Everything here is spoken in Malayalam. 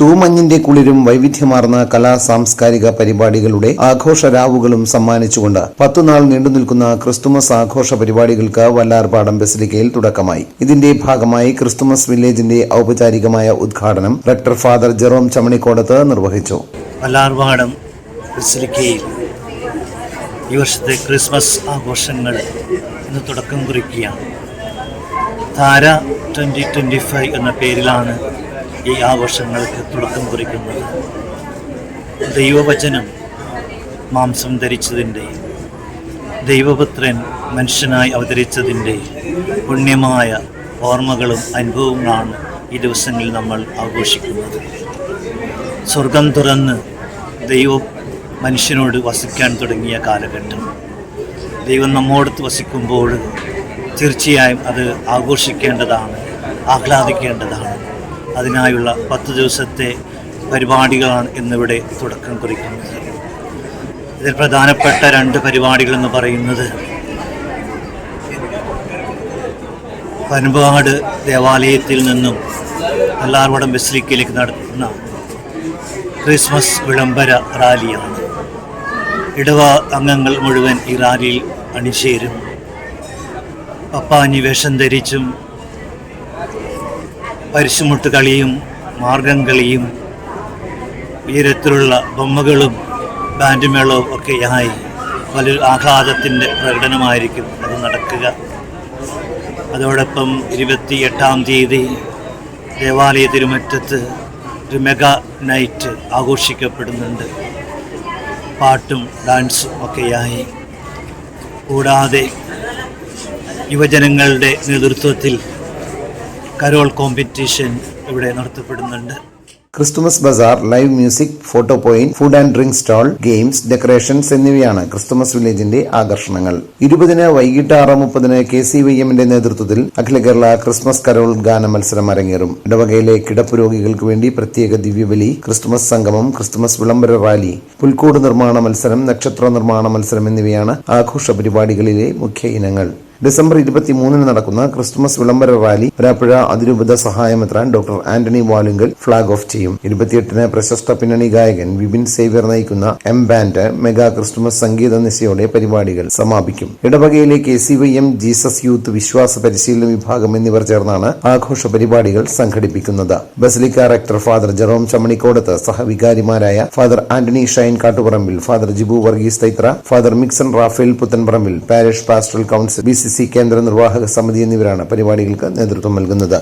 തൂമഞ്ഞിന്റെ കുളിരും വൈവിധ്യമാർന്ന കലാ സാംസ്കാരിക പരിപാടികളുടെ ആഘോഷരാവുകളും സമ്മാനിച്ചുകൊണ്ട് പത്തുനാൾ നീണ്ടുനിൽക്കുന്ന ക്രിസ്തുമസ് ആഘോഷ പരിപാടികൾക്ക് വല്ലാർപാടം ബസിലിക്കയിൽ തുടക്കമായി. ഇതിന്റെ ഭാഗമായി ക്രിസ്തുമസ് വില്ലേജിന്റെ ഔപചാരികമായ ഉദ്ഘാടനം റക്ടർ ഫാദർ ജെറോം ചമണിക്കോടത്ത് നിർവഹിച്ചു. വല്ലാർപാടം ബസിലിക്കയിൽ ഈ വർഷത്തെ ക്രിസ്മസ് ആഘോഷങ്ങൾ ഇന്ന് തുടക്കം കുറിക്കുകയാണ്. താര ട്വന്റി ട്വന്റി ഫൈവ് എന്ന പേരിലാണ് ഈ ആഘോഷങ്ങൾക്ക് തുടക്കം കുറിക്കുന്നത്. ദൈവവചനം മാംസം ധരിച്ചതിന്റെ ദൈവപുത്രൻ മനുഷ്യനായി അവതരിച്ചതിന്റെ പുണ്യമായ ഓർമ്മകളും അനുഭവങ്ങളാണ് ഈ ദിവസങ്ങളിൽ നമ്മൾ ആഘോഷിക്കുന്നത്. സ്വർഗം തുറന്ന് ദൈവം മനുഷ്യനോട് വസിക്കാൻ തുടങ്ങിയ കാലഘട്ടം. ദൈവം നമ്മോടത്ത് വസിക്കുമ്പോൾ തീർച്ചയായും അത് ആഘോഷിക്കേണ്ടതാണ് ആഹ്ലാദിക്കേണ്ടതാണ്. അതിനായുള്ള പത്ത് ദിവസത്തെ പരിപാടികളാണ് ഇന്നിവിടെ തുടക്കം കുറിക്കുന്നത്. ഇതിൽ പ്രധാനപ്പെട്ട രണ്ട് പരിപാടികൾ എന്ന് പറയുന്നത് പനമ്പാട് ദേവാലയത്തിൽ നിന്നും എല്ലാവരുടെ ബസിലിക്കയിലേക്ക് നടത്തുന്ന ക്രിസ്മസ് വിളംബര റാലിയാണ്. ഇടവ അംഗങ്ങൾ മുഴുവൻ ഈ റാലിയിൽ അണിചേരും. പപ്പാഞ്ഞി വേഷം ധരിച്ചും പരിശുമുട്ട് കളിയും മാർഗം കളിയും ഉയരത്തിലുള്ള ബൊമ്മകളും ബാൻഡ് മേളവും ഒക്കെയായി വലിയൊരു ആഹ്ലാദത്തിന്റെ പ്രകടനമായിരിക്കും അത് നടക്കുക. അതോടൊപ്പം ഇരുപത്തി എട്ടാം തീയതി ദേവാലയ തിരുമറ്റത്ത് ഒരു മെഗാ നൈറ്റ് ആഘോഷിക്കപ്പെടുന്നുണ്ട്. പാട്ടും ഡാൻസും ഒക്കെയായി കൂടാതെ യുവജനങ്ങളുടെ നേതൃത്വത്തിൽ കരോൾ കോമ്പറ്റീഷൻ ഇവിടെ നടത്തപ്പെടുന്നുണ്ട്. Christmas bazaar live music photo point food and drink stall games decorations എന്നിവയാണ് ക്രിസ്തുമസ് വില്ലേജിന്റെ ആകർഷണങ്ങൾ. ഇരുപതിന് വൈകിട്ട് ആറ് മുപ്പതിന് കെ സി വൈ എമ്മിന്റെ നേതൃത്വത്തിൽ അഖില കേരള ക്രിസ്മസ് കരോൾ ഗാന മത്സരം അരങ്ങേറും. ഇടവകയിലെ കിടപ്പ് രോഗികൾക്ക് വേണ്ടി പ്രത്യേക ദിവ്യബലി ക്രിസ്തുമസ് സംഗമം ക്രിസ്തുമസ് വിളംബര റാലി പുൽക്കൂട് നിർമ്മാണ മത്സരം നക്ഷത്ര നിർമ്മാണ മത്സരം എന്നിവയാണ് ആഘോഷ പരിപാടികളിലെ മുഖ്യ ഇനങ്ങൾ. ഡിസംബർ ഇരുപത്തിമൂന്നിന് നടക്കുന്ന ക്രിസ്മസ് വിളംബര റാലി വരാപ്പുഴ അതിരൂപത സഹായമെത്രാൻ doctor Antony Valunkal flag off ചെയ്യും. ഇരുപത്തിയെട്ടിന് പ്രശസ്ത പിന്നണി ഗായകൻ വിപിൻ സേവ്യർ നയിക്കുന്ന എം ബാൻഡ് മെഗാ ക്രിസ്മസ് സംഗീത നിശയോടെ പരിപാടികൾ സമാപിക്കും. ഇടവകയിലെ K C Y M Jesus youth വിശ്വാസ പരിശീലന വിഭാഗം എന്നിവർ ചേർന്നാണ് ആഘോഷ പരിപാടികൾ സംഘടിപ്പിക്കുന്നത്. Basilica rector father Jerome Chammanikodath സഹവികാരിമാരായ father Antony Shine Kattuparambil father Jibu Varghese Thaithra father Mixon Raphael Puthenparambil parish pastoral council B C കേന്ദ്ര നിർവാഹക സമിതി എന്നിവരാണ് പരിപാടികൾക്ക് നേതൃത്വം നൽകുന്നത്